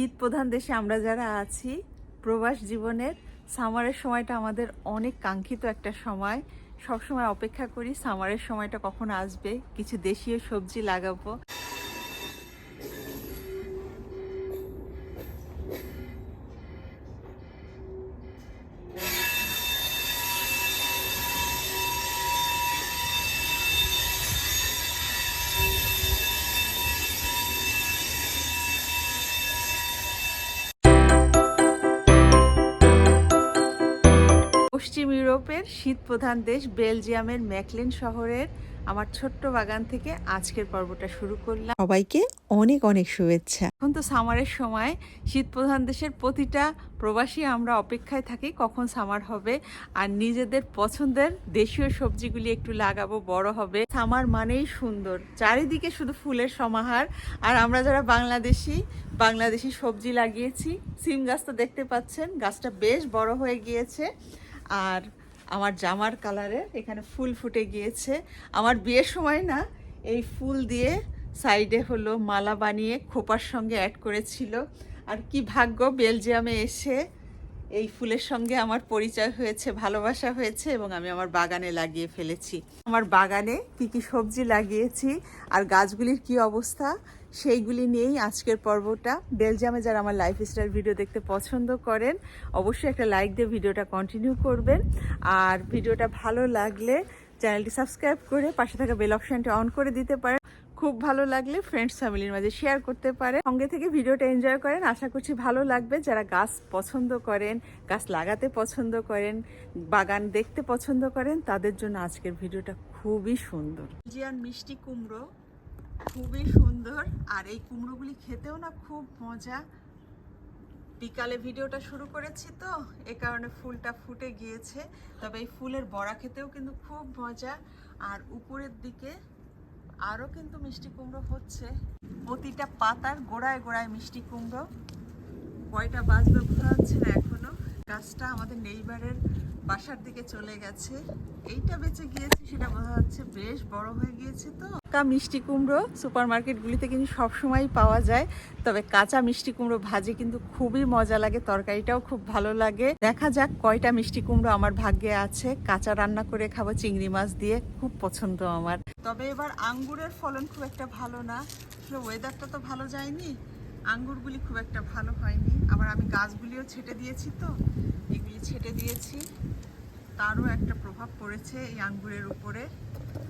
শীত প্রধান দেশে আমরা যারা আছি, প্রবাস জীবনের সামারের সময়টা আমাদের অনেক কাঙ্ক্ষিত একটা সময়। সব সময় অপেক্ষা করি, সামারের সময়টা কখন আসবে, কিছু দেশীয় সবজি লাগাবো। ইউরোপের শীত প্রধান দেশ বেলজিয়ামের ম্যাকলেন শহরের আমার ছোট্ট বাগান থেকে আজকের পর্বটা শুরু করলাম। সবাইকে অনেক অনেক শুভেচ্ছা। এখন তো সামারের সময় শীত প্রধান দেশের প্রতিটা প্রবাসী আমরা অপেক্ষায় থাকি কখন সামার হবে আর নিজেদের পছন্দের দেশীয় সবজিগুলি একটু লাগাবো বড় হবে। সামার মানেই সুন্দর চারিদিকে শুধু ফুলের সমাহার। আর আমরা যারা বাংলাদেশি বাংলাদেশি সবজি লাগিয়েছি সিম গাছ তো দেখতে পাচ্ছেন গাছটা বেশ বড় হয়ে গিয়েছে। আর আমার জামার কালারের এখানে ফুল ফুটে গিয়েছে। আমার বিয়ের সময় না, এই ফুল দিয়ে সাইডে হলো মালা বানিয়ে খোপার সঙ্গে অ্যাড করেছিল। আর কি ভাগ্য, বেলজিয়ামে এসে এই ফুলের সঙ্গে আমার পরিচয় হয়েছে, ভালোবাসা হয়েছে এবং আমি আমার বাগানে লাগিয়ে ফেলেছি। আমার বাগানে কি কি সবজি লাগিয়েছি আর গাছগুলির কি অবস্থা? সেইগুলি নিয়েই আজকের পর্বটা। বেলজিয়ামে যারা আমার লাইফস্টাইল ভিডিও দেখতে পছন্দ করেন, অবশ্যই একটা লাইক দিয়ে ভিডিওটা কন্টিনিউ করবেন। আর ভিডিওটা ভালো লাগলে চ্যানেলটি সাবস্ক্রাইব করে পাশে থাকা বেল অপশনটা অন করে দিতে পারেন। খুব ভালো লাগলে ফ্রেন্ডস ফ্যামিলির মাঝে শেয়ার করতে পারে সঙ্গে থেকে ভিডিওটা এনজয় করেন। আশা করছি ভালো লাগবে। যারা গাছ পছন্দ করেন, গাছ লাগাতে পছন্দ করেন, বাগান দেখতে পছন্দ করেন, তাদের জন্য আজকের ভিডিওটা খুবই সুন্দর। জিয়ান মিষ্টি কুমড়ো খুবই সুন্দর। আর এই কুমড়োগুলি খেতেও না খুব মজা। বিকালে ভিডিওটা শুরু করেছি তো, এ কারণে ফুলটা ফুটে গিয়েছে। তবে এই ফুলের বড়া খেতেও কিন্তু খুব মজা। আর উপরের দিকে আরও কিন্তু মিষ্টি কুমড়ো হচ্ছে। প্রতিটা পাতার গোড়ায় গোড়ায় মিষ্টি কুমড়ো। কয়টা বাজবে বোঝা যাচ্ছে না এখনও গাছটা আমাদের নেইবারের বাসার দিকে চলে গেছে। এইটা বেঁচে গিয়েছে, সেটা বোঝা যাচ্ছে বেশ বড় হয়ে গিয়েছে তো। কাঁচা মিষ্টি কুমড়ো সুপার মার্কেটগুলিতে কিন্তু সবসময় পাওয়া যায়, তবে কাঁচা মিষ্টি কুমড়ো ভাজি কিন্তু খুবই মজা লাগে, তরকারিটাও খুব ভালো লাগে। দেখা যাক কয়টা মিষ্টি কুমড়ো আমার ভাগ্যে আছে, কাঁচা রান্না করে খাব চিংড়ি মাছ দিয়ে, খুব পছন্দ আমার। তবে এবার আঙ্গুরের ফলন খুব একটা ভালো না, আসলে ওয়েদারটা তো ভালো যায়নি, আঙ্গুরগুলি খুব একটা ভালো হয়নি। আবার আমি গাছগুলিও ছেটে দিয়েছি তো ছেটে দিয়েছি। তারও একটা প্রভাব পড়েছে এই আঙ্গুরের উপরে।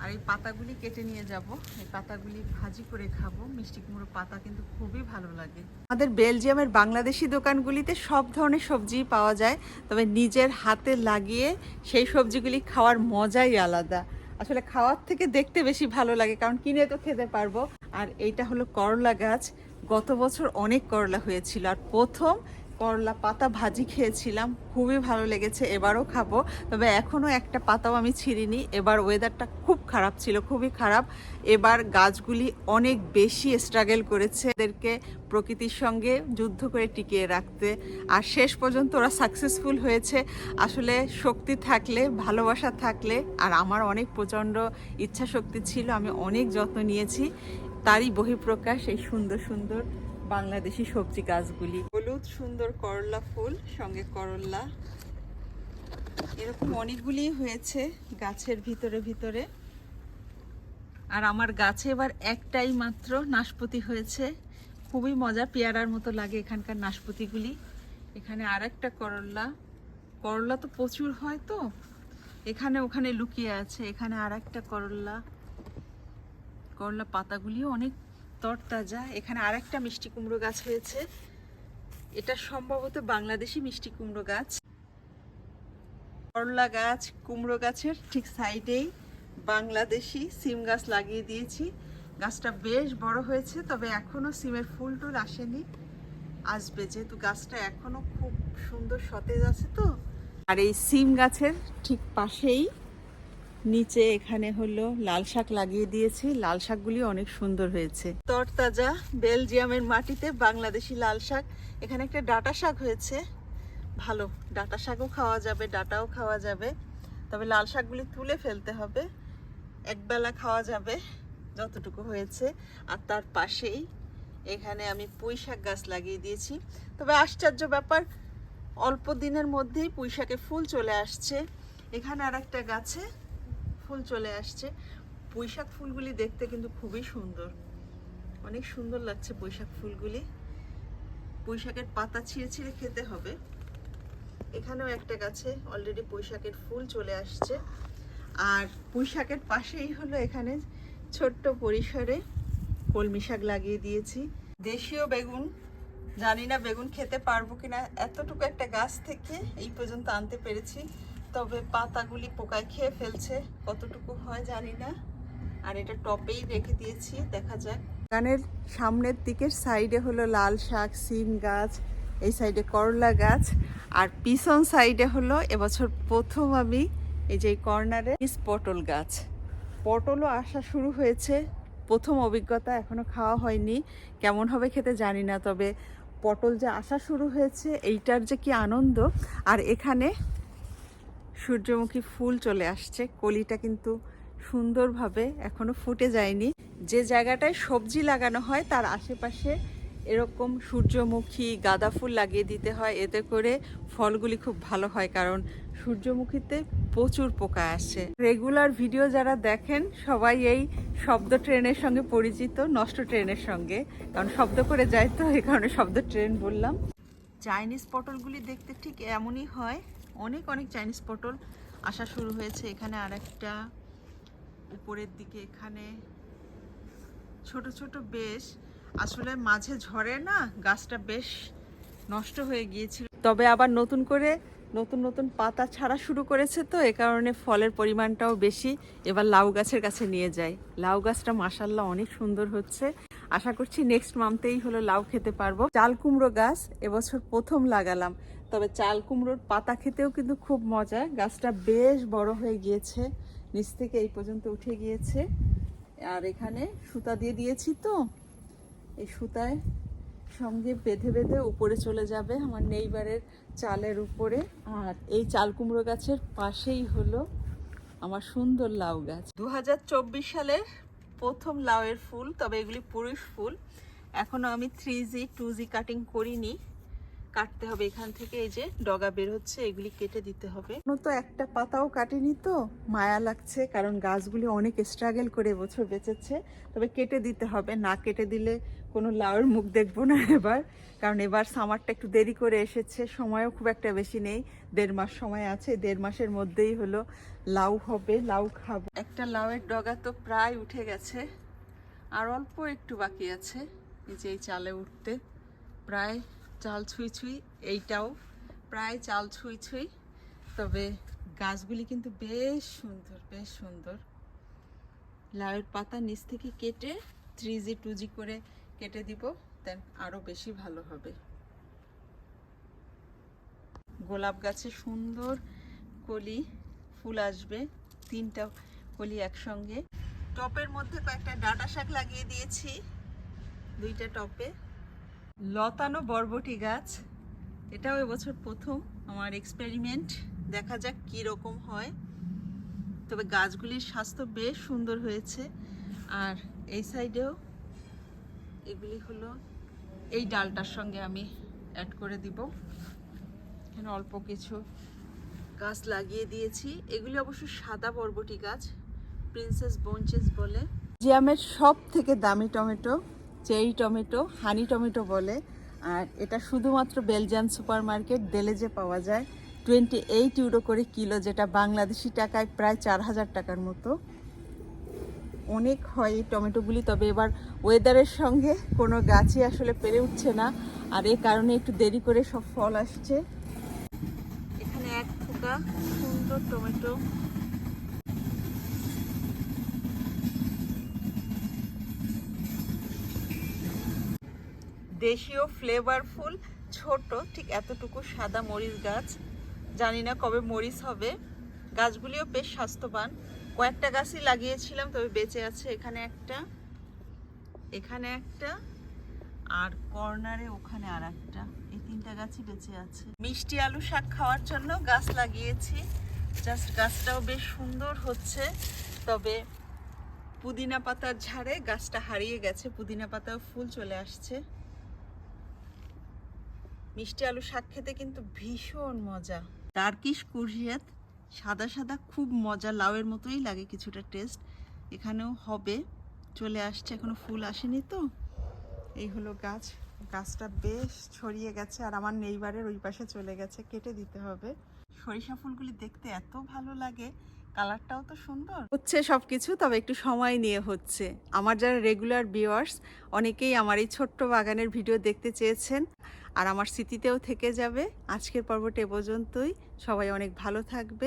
আর এই পাতাগুলি কেটে নিয়ে যাব। এই পাতাগুলি ভাজি করে খাব। মিষ্টি কুমড়ো পাতা কিন্তু খুবই ভালো লাগে। আমাদের বেলজিয়ামের বাংলাদেশি দোকানগুলিতে সব ধরনের সবজি পাওয়া যায়। তবে নিজের হাতে লাগিয়ে সেই সবজিগুলি খাওয়ার মজাই আলাদা। আসলে খাওয়ার থেকে দেখতে বেশি ভালো লাগে, কারণ কিনে তো খেতে পারব। আর এইটা হলো করলা গাছ। গত বছর অনেক করলা হয়েছিল। আর প্রথম করলা পাতা ভাজি খেয়েছিলাম। খুবই ভালো লেগেছে, এবারও খাব। তবে এখনও একটা পাতাও আমি ছিঁড়িনি। এবার ওয়েদারটা খুব খারাপ ছিল, খুবই খারাপ। এবার গাছগুলি অনেক বেশি স্ট্রাগল করেছে। এদেরকে প্রকৃতির সঙ্গে যুদ্ধ করে টিকিয়ে রাখতে। আর শেষ পর্যন্ত ওরা সাকসেসফুল হয়েছে। আসলে শক্তি থাকলে, ভালোবাসা থাকলে, আর আমার অনেক প্রচণ্ড ইচ্ছা শক্তি ছিল, আমি অনেক যত্ন নিয়েছি। তারই বহিঃপ্রকাশ এই সুন্দর সুন্দর বাংলাদেশি সবজি গাছগুলি। হলুদ, সুন্দর করলা ফুল, সঙ্গে করল্লা এরকম অনেকগুলি হয়েছে গাছের ভিতরে ভিতরে। আর আমার গাছে এবার একটাই মাত্র নাশপতি হয়েছে। খুবই মজা, পেয়ারার মতো লাগে এখানকার নাশপতিগুলি। এখানে আর একটা করল্লা করলা তো প্রচুর হয় তো। এখানে ওখানে লুকিয়ে আছে, এখানে আর একটা করল্লা করলা পাতাগুলিও অনেক তরতাজা। এখানে আর একটা মিষ্টি কুমড়ো গাছ হয়েছে। এটা সম্ভবত বাংলাদেশি মিষ্টি কুমড়ো গাছ। করলা গাছ, কুমড়ো গাছের ঠিক সাইডেই বাংলাদেশি সিম গাছ লাগিয়ে দিয়েছি। গাছটা বেশ বড় হয়েছে, তবে এখনও সিমের ফুল টুল আসেনি। আসবে, যেহেতু গাছটা এখনও খুব সুন্দর সতেজ আছে তো। আর এই সিম গাছের ঠিক পাশেই নিচে এখানে হলো লাল শাক লাগিয়ে দিয়েছি। লাল শাকগুলি অনেক সুন্দর হয়েছে। তরতাজা বেলজিয়ামের মাটিতে বাংলাদেশি লাল শাক। এখানে একটা ডাটা শাক হয়েছে। ভালো, ডাটা শাকও খাওয়া যাবে, ডাটাও খাওয়া যাবে। তবে লাল শাকগুলি তুলে ফেলতে হবে। একবেলা খাওয়া যাবে, যতটুকু হয়েছে। আর তার পাশেই এখানে আমি পুঁই শাক গাছ লাগিয়ে দিয়েছি। তবে আশ্চর্য ব্যাপার, অল্প দিনের মধ্যেই পুঁই শাকে ফুল চলে আসছে। এখানে আর একটা গাছে ফুল চলে আসছে। শাক ফুলগুলি দেখতে কিন্তু খুবই সুন্দর। অনেক সুন্দর লাগছে শাক ফুলগুলি। শাকের পাতা ছিঁড়ে ছিঁড়ে খেতে হবে। এখানেও একটা গাছে অলরেডি শাকের ফুল চলে আসছে। আর পুঁই শাকের পাশেই হলো এখানে ছোট্ট পরিসরে কলমি শাক লাগিয়ে দিয়েছি। দেশীয় বেগুন, জানি না বেগুন খেতে পারব কিনা। এতটুকু একটা গাছ থেকে এই পর্যন্ত আনতে পেরেছি। তবে পাতাগুলি পোকায় খেয়ে ফেলছে, কতটুকু হয় জানি না। আর এটা টপেই রেখে দিয়েছি, দেখা যাক। বাগানের সামনের দিকের সাইডে হলো লাল শাক সিম গাছ, এই সাইডে করলা গাছ, আর পিছন সাইডে হলো এবছর প্রথম আমি এই যে কর্নারে পটল গাছ। পটলও আসা শুরু হয়েছে, প্রথম অভিজ্ঞতা এখনও খাওয়া হয়নি, কেমন হবে খেতে জানি না, তবে পটল যে আসা শুরু হয়েছে, এইটার যে কি আনন্দ, আর এখানে সূর্যমুখী ফুল চলে আসছে। কলিটা কিন্তু সুন্দরভাবে এখনও ফুটে যায়নি। যে জায়গাটায় সবজি লাগানো হয়, তার আশেপাশে এরকম সূর্যমুখী গাঁদা ফুল লাগিয়ে দিতে হয়। এতে করে ফলগুলি খুব ভালো হয়, কারণ সূর্যমুখীতে প্রচুর পোকা আসে। রেগুলার ভিডিও যারা দেখেন, সবাই এই শব্দ ট্রেনের সঙ্গে পরিচিত, নষ্ট ট্রেনের সঙ্গে। কারণ শব্দ করে যায় তো, এই কারণে শব্দ ট্রেন বললাম। চাইনিজ পটলগুলি দেখতে ঠিক এমনই হয়। অনেক অনেক চাইনিজ পটল আসা শুরু হয়েছে। এখানে আরেকটা উপরের দিকে এখানে ছোট ছোট বেশ। আসলে মাঝে ঝড়ে না, গাছটা বেশ নষ্ট হয়ে গিয়েছিল। তবে আবার নতুন করে নতুন নতুন পাতা ছাড়া শুরু করেছে তো, এ কারণে ফলের পরিমাণটাও বেশি। এবার লাউ গাছের কাছে নিয়ে যাই। লাউ গাছটা মাসাল্লাহ অনেক সুন্দর হচ্ছে। আশা করছি নেক্সট মান্থেই হলো লাউ খেতে পারব। চাল কুমড়ো গাছ এবছর প্রথম লাগালাম। তবে চাল কুমড়োর পাতা খেতেও কিন্তু খুব মজা। গাছটা বেশ বড় হয়ে গিয়েছে, নিচ থেকে এই পর্যন্ত উঠে গিয়েছে। আর এখানে সুতা দিয়ে দিয়েছি তো। এই সুতায় সঙ্গে বেঁধে বেঁধে উপরে চলে যাবে আমার নেইবারের চালের উপরে। আর এই চাল কুমড়ো গাছের পাশেই হলো আমার সুন্দর লাউ গাছ। দু সালের প্রথম লাউয়ের ফুল, তবে এগুলি পুরুষ ফুল। এখনও আমি three G two G cutting করিনি। কাটতে হবে। এখান থেকে এই যে ডগা বের হচ্ছে, এগুলি কেটে দিতে হবে। তো একটা পাতাও কাটেনি তো। মায়া লাগছে, কারণ গাছগুলি অনেক স্ট্রাগল করে বছর বেঁচেছে। তবে কেটে দিতে হবে। না কেটে দিলে কোনো লাউয়ের মুখ দেখব না এবার। কারণ এবার সামারটা একটু দেরি করে এসেছে। সময়ও খুব একটা বেশি নেই। দেড় মাস সময় আছে। দেড় মাসের মধ্যেই হলো লাউ হবে, লাউ খাব। একটা লাউয়ের ডগা তো প্রায় উঠে গেছে। আর অল্প একটু বাকি আছে। এই যে এই চালে উঠতে। প্রায় চাল ছুঁই ছুঁই, এইটাও প্রায় চাল ছুঁই ছুঁই। তবে গাছগুলি কিন্তু বেশ সুন্দর বেশ সুন্দর। লাউয়ের পাতা নিচ থেকে কেটে থ্রি জি টু জি করে কেটে দিব দেন আরও বেশি ভালো হবে। গোলাপ গাছে সুন্দর কলি, ফুল আসবে, তিনটা কলি একসঙ্গে। টপের মধ্যে কয়েকটা ডাটা শাক লাগিয়ে দিয়েছি, দুইটা টপে। লতানো বরবটি গাছ। এটাও এবছর প্রথম। আমার এক্সপেরিমেন্ট দেখা যাক কি রকম হয়। তবে গাছগুলির স্বাস্থ্য বেশ সুন্দর হয়েছে। আর এই সাইডেও এগুলি হলো, এই ডালটার সঙ্গে আমি অ্যাড করে দিব। এখানে অল্প কিছু গাছ লাগিয়ে দিয়েছি। এগুলি অবশ্য সাদা বরবটি গাছ প্রিন্সেস বঞ্চেস বলে। জিয়ামের সব থেকে দামি tomato. Cherry tomato, honey tomato বলে। আর এটা শুধুমাত্র বেলজিয়ান সুপার মার্কেট দেলেজে পাওয়া যায়। টোয়েন্টি এইট ইউরো করে কিলো, যেটা বাংলাদেশি টাকায় প্রায় চার হাজার টাকার মতো। অনেক হয় এই টমেটোগুলি, তবে এবার ওয়েদারের সঙ্গে কোনো গাছই আসলে পেরে উঠছে না। আর এ কারণে একটু দেরি করে সব ফল আসছে। এখানে এক থোকা সুন্দর টমেটো। দেশীয় ফ্লেভারফুল ছোট, ঠিক এতটুকু সাদা মরিচ গাছ। জানি না কবে মরিচ হবে। গাছগুলিও বেশ স্বাস্থ্যবান। কয়েকটা গাছই লাগিয়েছিলাম, তবে বেঁচে আছে এখানে একটা। এখানে একটা। আর কর্নারে ওখানে আর একটা এই তিনটা গাছই বেঁচে আছে। মিষ্টি আলু শাক খাওয়ার জন্য গাছ লাগিয়েছি। জাস্ট গাছটাও বেশ সুন্দর হচ্ছে। তবে পুদিনা পাতার ঝাড়ে গাছটা হারিয়ে গেছে। পুদিনা পাতাও ফুল চলে আসছে। মিষ্টি আলু শাক খেতে কিন্তু ভীষণ মজা। টার্কিশ কুরজিয়াত সাদা সাদা, খুব মজা, লাউয়ের মতোই লাগে কিছুটা টেস্ট। এখানেও হবে, চলে আসছে, এখনও ফুল আসেনি তো। এই হলো গাছ, গাছটা বেশ ছড়িয়ে গেছে আর আমার নেইবারের ওই পাশে চলে গেছে, কেটে দিতে হবে। সরিষা ফুলগুলি দেখতে এত ভালো লাগে, কালারটাও তো সুন্দর। হচ্ছে সব কিছু তবে একটু সময় নিয়ে হচ্ছে। আমার যারা রেগুলার ভিউয়ার্স অনেকেই আমার এই ছোট্ট বাগানের ভিডিও দেখতে চেয়েছেন। আর আমার স্মৃতিতেও থেকে যাবে। আজকের পর্বটা এ পর্যন্তই। সবাই অনেক ভালো থাকবে।